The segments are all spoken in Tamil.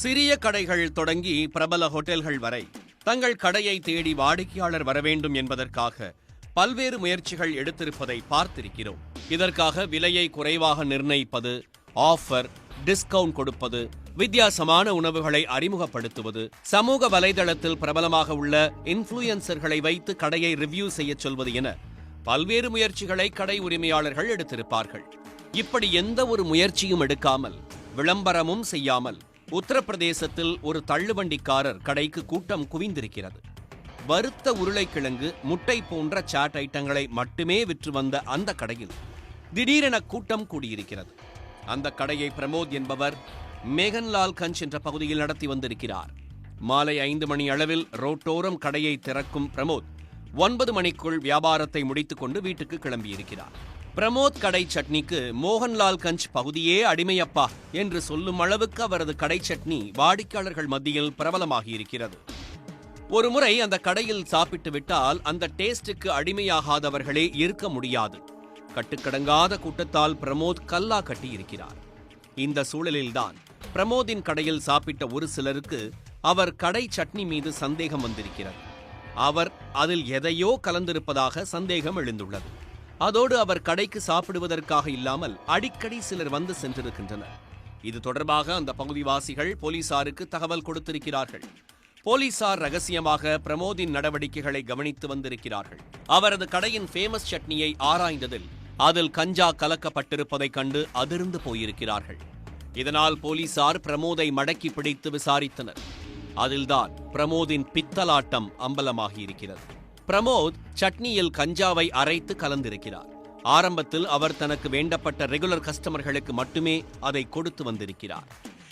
சிறிய கடைகள் தொடங்கி பிரபல ஹோட்டல்கள் வரை தங்கள் கடையை தேடி வாடிக்கையாளர் வரவேண்டும் என்பதற்காக பல்வேறு முயற்சிகள் எடுத்திருப்பதை பார்த்திருக்கிறோம். இதற்காக விலையை குறைவாக நிர்ணயிப்பது ஆஃபர் டிஸ்கவுண்ட் கொடுப்பது வித்தியாசமான உணவுகளை அறிமுகப்படுத்துவது சமூக வலைதளத்தில் பிரபலமாக உள்ள இன்ஃப்ளூயன்சர்களை வைத்து கடையை ரிவ்யூ செய்யச் சொல்வது என பல்வேறு முயற்சிகளை கடை உரிமையாளர்கள் எடுத்திருப்பார்கள். இப்படி எந்த ஒரு முயற்சியும் எடுக்காமல் விளம்பரமும் செய்யாமல் உத்தரப்பிரதேசத்தில் ஒரு தள்ளுவண்டிக்காரர் கடைக்கு கூட்டம் குவிந்திருக்கிறது. வறுத்த உருளைக்கிழங்கு முட்டை போன்ற சாட் ஐட்டங்களை மட்டுமே விற்று வந்த அந்த கடையில் திடீரென கூட்டம் கூடியிருக்கிறது. அந்த கடையை பிரமோத் என்பவர் மேகன்லால் கஞ்ச் என்ற பகுதியில் நடத்தி வந்திருக்கிறார். மாலை ஐந்து மணி அளவில் ரோட்டோரம் கடையை திறக்கும் பிரமோத் ஒன்பது மணிக்குள் வியாபாரத்தை முடித்துக்கொண்டு வீட்டுக்கு கிளம்பியிருக்கிறார். பிரமோத் கடை சட்னிக்கு மோகன்லால் கஞ்ச் பகுதியே அடிமையப்பா என்று சொல்லும் அளவுக்கு அவரது கடை சட்னி வாடிக்கையாளர்கள் மத்தியில் பிரபலமாகி இருக்கிறது ஒரு முறை அந்த கடையில் சாப்பிட்டு விட்டால் அந்த டேஸ்டுக்கு அடிமையாகாதவர்களே இருக்க முடியாது. கட்டுக்கடங்காத கூட்டத்தால் பிரமோத் கல்லா கட்டியிருக்கிறார். இந்த சூழலில்தான் பிரமோதின் கடையில் சாப்பிட்ட ஒரு சிலருக்கு அவர் கடை சட்னி மீது சந்தேகம் வந்திருக்கிறது. அவர் அதில் எதையோ கலந்திருப்பதாக சந்தேகம் எழுந்துள்ளது. அதோடு அவர் கடைக்கு சாப்பிடுவதற்காக இல்லாமல் அடிக்கடி சிலர் வந்து சென்றிருக்கின்றனர். இது தொடர்பாக அந்த பகுதிவாசிகள் போலீசாருக்கு தகவல் கொடுத்திருக்கிறார்கள். போலீசார் ரகசியமாக பிரமோதின் நடவடிக்கைகளை கவனித்து வந்திருக்கிறார்கள். அவரது கடையின் ஃபேமஸ் சட்னியை ஆராய்ந்ததில் அதில் கஞ்சா கலக்கப்பட்டிருப்பதைக் கண்டு அதிர்ந்து போயிருக்கிறார்கள். இதனால் போலீசார் பிரமோதை மடக்கி பிடித்து விசாரித்தனர். அதில்தான் பிரமோதின் பித்தலாட்டம் அம்பலமாகியிருக்கிறது. பிரமோத் சட்னியில் கஞ்சாவை அரைத்து கலந்திருக்கிறார். ஆரம்பத்தில் அவர் தனக்கு வேண்டப்பட்ட ரெகுலர் கஸ்டமர்களுக்கு மட்டுமே அதை கொடுத்து வந்திருக்கிறார்.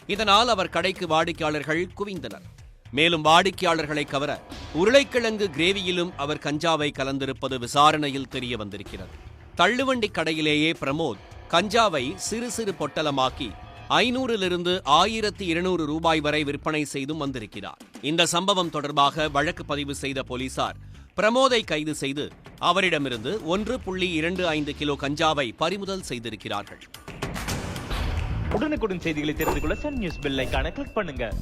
இதனால் அவர் கடைக்கு வாடிக்கையாளர்கள் குவிந்தனர். மேலும் வாடிக்கையாளர்களை கவர உருளைக்கிழங்கு கிரேவியிலும் அவர் கஞ்சாவை கலந்திருப்பது விசாரணையில் தெரிய வந்திருக்கிறது. தள்ளுவண்டி கடையிலேயே பிரமோத் கஞ்சாவை சிறு சிறு பொட்டலமாக்கி ஐநூறிலிருந்து ஆயிரத்தி இருநூறு ரூபாய் வரை விற்பனை செய்தும் வந்திருக்கிறார். இந்த சம்பவம் தொடர்பாக வழக்கு பதிவு செய்த போலீசார் பிரமோதை கைது செய்து அவரிடமிருந்து ஒன்று புள்ளி இரண்டு ஐந்து கிலோ கஞ்சாவை பறிமுதல் செய்திருக்கிறார்கள். உடனுக்குடன் செய்திகளை தெரிந்து கொள்ள சன் நியூஸ் பெல் கிளிக் பண்ணுங்க.